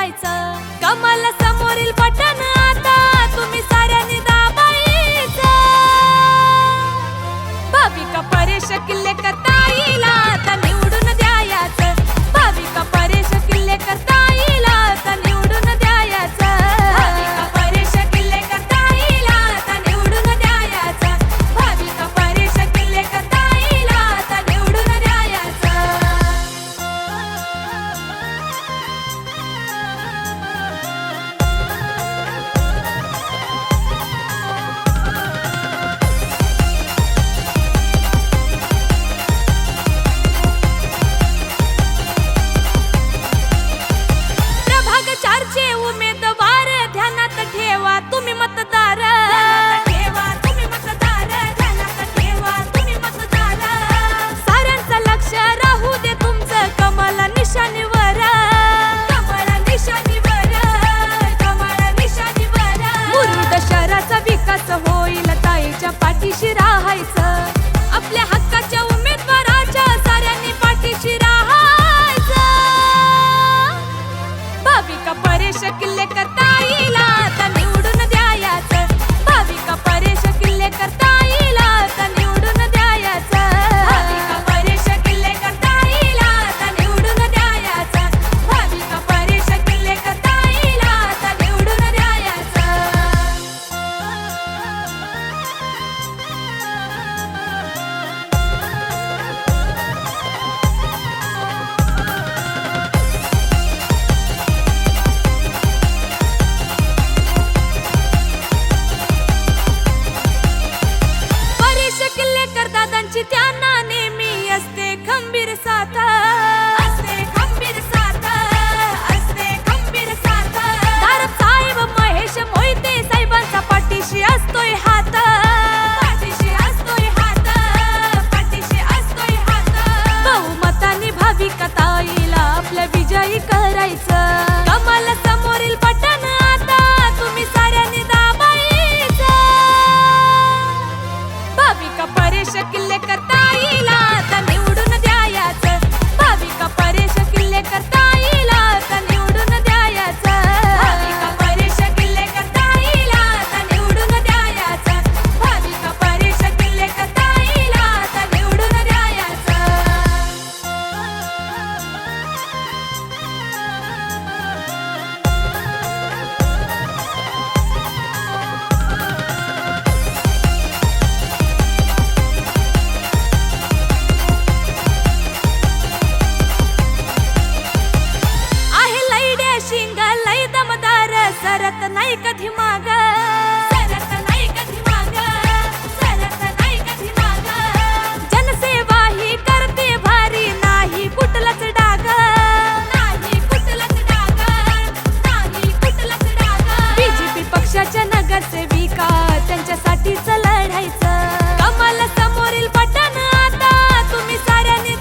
दाबायचं कमल समोरील बटन आपल्या पाठीशी राहायचं. आपल्या हक्काच्या उमेदवाराच्या साऱ्यांनी पाठीशी राहायचं. भाविका परेश सरत नाही कधी माग. सरत नाही कधी माग. सरत नाही कधी माग. जनसेवा ही करते भारी नाही कुठलाच डाग. नाही कुठलाच डाग. नाही कुठलाच डाग. बीजेपी पक्षाच्या नगरसेविका त्यांच्यासाठीच लढायचं. कमल समोरील पटन आता तुम्ही साऱ्यांनी